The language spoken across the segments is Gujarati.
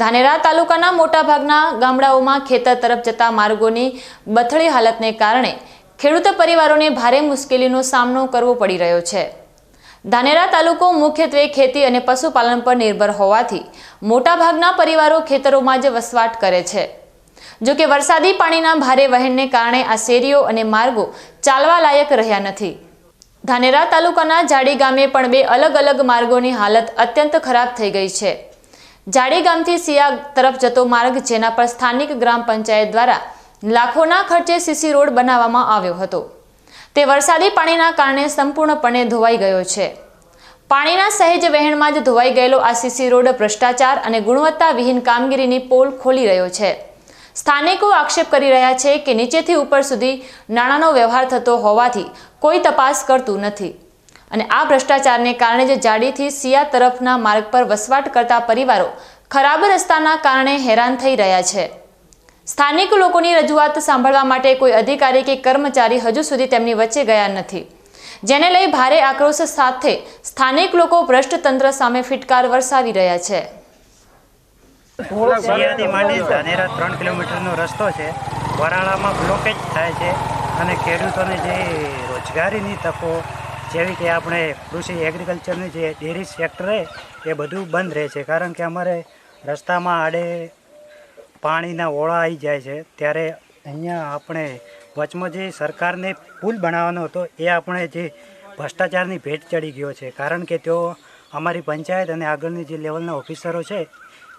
ધાનેરા તાલુકાના મોટાભાગના ગામડાઓમાં ખેતર તરફ જતા માર્ગોની બથળી હાલતને કારણે ખેડૂત પરિવારોને ભારે મુશ્કેલીનો સામનો કરવો પડી રહ્યો છે. ધાનેરા તાલુકો મુખ્યત્વે ખેતી અને પશુપાલન પર નિર્ભર હોવાથી મોટાભાગના પરિવારો ખેતરોમાં જ વસવાટ કરે છે. જો કે વરસાદી પાણીના ભારે વહેણને કારણે આ શેરીઓ અને માર્ગો ચાલવા લાયક રહ્યા નથી. ધાનેરા તાલુકાના જાડી ગામે પણ બે અલગ અલગ માર્ગોની હાલત અત્યંત ખરાબ થઈ ગઈ છે. જાડી ગામથી સિયા તરફ જતો માર્ગ, જેના પર સ્થાનિક ગ્રામ પંચાયત દ્વારા લાખોના ખર્ચે સીસી રોડ બનાવવામાં આવ્યો હતો. તે વરસાદી પાણીના કારણે સંપૂર્ણપણે ધોવાઈ ગયો છે. પાણીના સહેજ વહેણમાં જ ધોવાઈ ગયેલો આ સીસી રોડ ભ્રષ્ટાચાર અને ગુણવત્તા વિહીન કામગીરીની પોલ ખોલી રહ્યો છે. સ્થાનિકો આક્ષેપ કરી રહ્યા છે કે નીચેથી ઉપર સુધી નાણાંનો વ્યવહાર થતો હોવાથી કોઈ તપાસ કરતું નથી. અને આ ભ્રષ્ટાચારને કારણે જ જાડીથી સિયા તરફના માર્ગ પર વસવાટ કરતા પરિવારો ખરાબ રસ્તાના કારણે હેરાન થઈ રહ્યા છે. સ્થાનિક લોકોની રજૂઆત સાંભળવા માટે કોઈ અધિકારી કે કર્મચારી હજુ સુધી તેમની વચ્ચે ગયા નથી. જેને લઈ ભારે આક્રોશ સાથે સ્થાનિક લોકો ભ્રષ્ટ તંત્ર સામે ફિટકાર વરસાવી રહ્યા છે. ત્રણ કિલોમીટરનો રસ્તો છે. વરાળામાં બ્લોકેજ થાય છે અને ખેડૂતોને જે રોજગારીની તકો જેવી કે આપણે કૃષિ એગ્રીકલ્ચરની જે ડેરી સેક્ટર છે, એ બધું બંધ રહે છે. કારણ કે અમારે રસ્તામાં આડે પાણીના ઓળા આવી જાય છે. ત્યારે અહીંયા આપણે વચમાં જે સરકારને પુલ બનાવવાનો હતો, એ આપણે જે ભ્રષ્ટાચારની ભેટ ચડી ગયો છે. કારણ કે તેઓ અમારી પંચાયત અને આગળની જે લેવલના ઓફિસરો છે,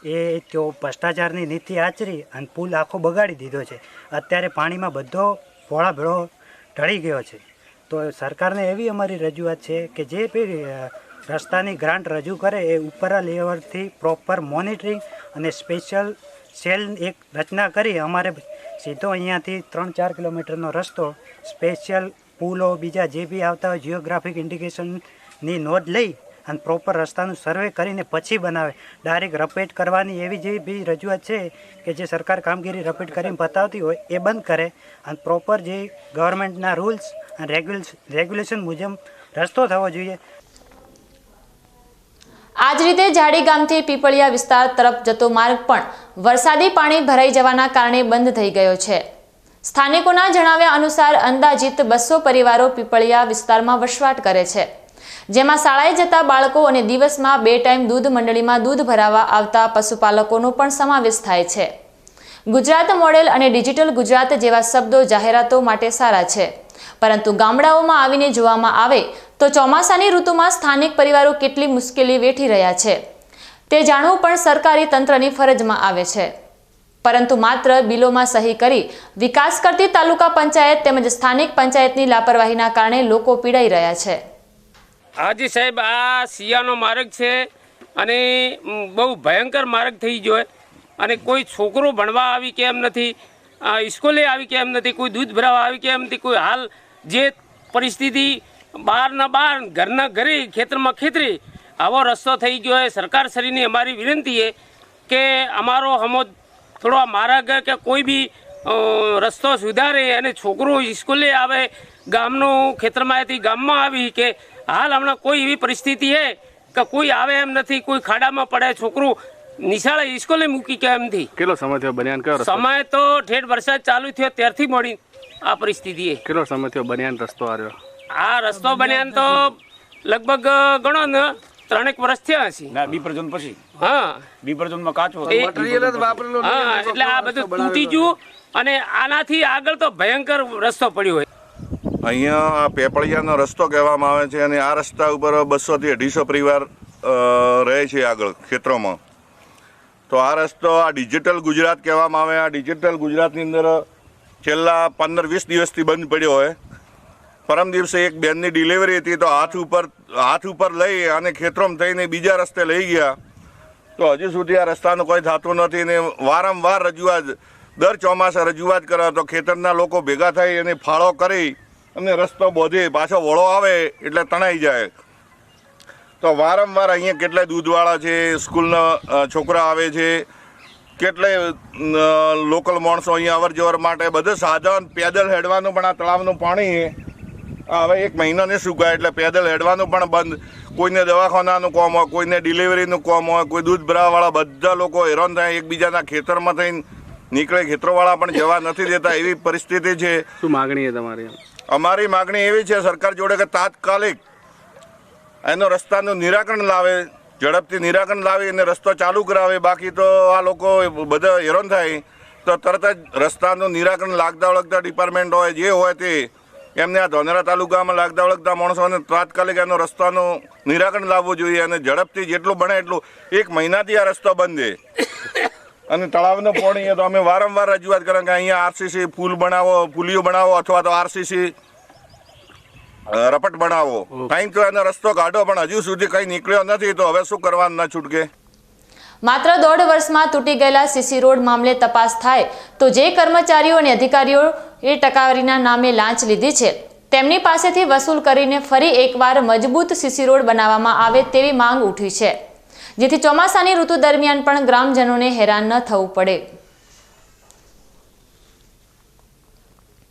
એ તેઓ ભ્રષ્ટાચારની નીતિ આચરી અને પુલ આખો બગાડી દીધો છે. અત્યારે પાણીમાં બધો ફોળા ભેળો ઢળી ગયો છે. તો સરકારને એવી અમારી રજૂઆત છે કે જે રસ્તાની ગ્રાન્ટ રજૂ કરે એ ઉપરના લેવલથી પ્રોપર મોનિટરિંગ અને સ્પેશિયલ સેલ એક રચના કરી અમારે સીધો અહીંયાથી ત્રણ ચાર કિલોમીટરનો રસ્તો, સ્પેશિયલ પુલો બીજા જે બી આવતા હોય જિયોગ્રાફિક ઇન્ડિકેશનની નોંધ લઈ અને પ્રોપર રસ્તાનું સર્વે કરીને પછી બનાવે. ડાયરેક્ટ રપેટ કરવાની એવી જે બી રજૂઆત છે કે જે સરકાર કામગીરી રપેટ કરીને બતાવતી હોય, એ બંધ કરે. અને પ્રોપર જે ગવર્મેન્ટના રૂલ્સ અને રેગ્યુલેશન મુજબ રસ્તો થવો જોઈએ. આ જ રીતે જાડી ગામથી પીપળિયા વિસ્તાર તરફ જતો માર્ગ પણ વરસાદી પાણી ભરાઈ જવાના કારણે બંધ થઈ ગયો છે. સ્થાનિકોના જણાવ્યા અનુસાર અંદાજિત બસો પરિવારો પીપળિયા વિસ્તારમાં વસવાટ કરે છે. જેમાં શાળાએ જતા બાળકો અને દિવસમાં બે ટાઈમ દૂધ મંડળીમાં દૂધ ભરાવા આવતા પશુપાલકોનો પણ સમાવેશ થાય છે. ગુજરાત મોડેલ અને ડિજિટલ ગુજરાત જેવા શબ્દો જાહેરાતો માટે સારા છે. પરંતુ ગામડાઓમાં આવીને જોવામાં આવે તો ચોમાસાની ઋતુમાં સ્થાનિક પરિવારો કેટલી મુશ્કેલી વેઠી રહ્યા છે. તે જાણવું પણ સરકારી તંત્રની ફરજમાં આવે છે. પરંતુ માત્ર બિલોમાં સહી કરી વિકાસ કરતી તાલુકા પંચાયત તેમજ સ્થાનિક પંચાયતની લાપરવાહીના કારણે લોકો પીડાઈ રહ્યા છે. હાજી સાહેબ, આ શિયાળો માર્ગ છે અને બહુ ભયંકર માર્ગ થઈ ગયો. અને કોઈ છોકરો ભણવા આવી કે એમ નથી સ્કૂલે આવી કે એમ નથી? કોઈ દૂધ ભરાવા આવી કે એમ નથી? કોઈ હાલ જે પરિસ્થિતિ બહારના બહાર, ઘરના ઘરે, ખેતરમાં ખેતરે, આવો રસ્તો થઈ ગયો હોય સરકારશ્રીની અમારી વિનંતી છે કે અમારો હમો થોડો માર્ગ કે કોઈ બી રસ્તો સુધારે અને છોકરો સ્કૂલે આવે ગામનું ખેતરમાંથી ગામમાં આવી કે હાલ હમણાં કોઈ એવી પરિસ્થિતિ છે કે કોઈ આવે એમ નથી કોઈ ખાડામાં પડે છોકરું નિશાળે સ્કૂલે મૂકી કે એમથી? કેટલો સમય થયો બન્યાન? કયો સમય તો ઠેઠ વરસાદ ચાલુ થયો ત્યારથી મળી આ પરિસ્થિતિ કેટલો સમય થયો બન્યાન રસ્તો આવ્યો? આ રસ્તો બન્યાન તો લગભગ ગણો ને. ત્રણેક વર્ષ થયા હશે. ના બીપરજોન પછી. હા. બીપરજોનમાં કાચો એ- હા એટલે આ બધું તૂટી ગયું અને આનાથી આગળ તો ભયંકર રસ્તો પડ્યો હોય. અહીંયા આ પેપળિયાનો રસ્તો કહેવામાં આવે છે અને આ રસ્તા ઉપર બસોથી અઢીસો પરિવાર રહે છે આગળ ખેતરોમાં. તો આ રસ્તો આ ડિજિટલ ગુજરાત કહેવામાં આવે. આ ડિજિટલ ગુજરાતની અંદર છેલ્લા પંદર વીસ દિવસથી બંધ પડ્યો હોય. પરમ દિવસે એક બેનની ડિલિવરી હતી તો હાથ ઉપર હાથ ઉપર લઈ અને ખેતરોમાં થઈને બીજા રસ્તે લઈ ગયા. તો હજુ સુધી આ રસ્તાનું કોઈ થતું નથી ને વારંવાર રજૂઆત, દર ચોમાસે રજૂઆત કરે તો ખેતરના લોકો ભેગા થઈ અને ફાળો કરી અને રસ્તો બોધે, પાછો વળો આવે એટલે તણાઈ જાય. તો વારંવાર અહીંયા કેટલાય દૂધવાળા છે, સ્કૂલના છોકરા આવે છે, કેટલાય લોકલ માણસો અહીંયા અવર જવર માટે, બધું સાધન, પેદલ હેડવાનું પણ આ તળાવનું પાણી હવે એક મહિનાને સુકાય એટલે પેદલ હેડવાનું પણ બંધ. કોઈને દવાખાનાનું કોમ હોય કોઈને ડિલિવરીનું કોમ હોય કોઈ દૂધ ભરાવાવાળા બધા લોકો હેરાન થાય એકબીજાના ખેતરમાં થઈને નીકળે. ખેતરોવાળા પણ જવા નથી દેતા એવી પરિસ્થિતિ છે. શું માગણી છે તમારી અમારી માગણી એવી છે સરકાર જોડે કે તાત્કાલિક એનો રસ્તાનું નિરાકરણ લાવે ઝડપથી નિરાકરણ લાવી અને રસ્તો ચાલુ કરાવે. બાકી તો આ લોકો બધા હેરાન થાય. તો તરત જ રસ્તાનું નિરાકરણ લાગતા વળગતા ડિપાર્ટમેન્ટ હોય જે હોય તે એમને આ ધોનેરા તાલુકામાં લાગતા વળગતા માણસોને તાત્કાલિક એનો રસ્તાનું નિરાકરણ લાવવું જોઈએ અને ઝડપથી જેટલું બને એટલું એક મહિનાથી આ રસ્તો બંધ છે. અને તળાવનું પાણી તો અમે વારંવાર રજૂઆત કરીએ કે અહીંયા આરસીસી પુલ બનાવો પુલિયો બનાવો અથવા તો આરસીસી રપટ બનાવો. કંઈક તો એનો રસ્તો કાઢો પણ હજુ સુધી કંઈ નીકળ્યો નથી તો હવે શું કરવાનું ના છૂટકે? માત્ર દોઢ વર્ષમાં તૂટી ગયેલા સીસી રોડ મામલે તપાસ થાય તો જે કર્મચારીઓ અને અધિકારીઓએ ટકાવારીના નામે લાંચ લીધી છે. તેમની પાસેથી વસૂલ કરીને ફરી એકવાર મજબૂત સીસી રોડ બનાવવામાં આવે તેવી માંગ ઉઠી છે, જેથી ચોમાસાની ઋતુ દરમિયાન પણ ગ્રામજનોને હેરાન ન થવું પડે.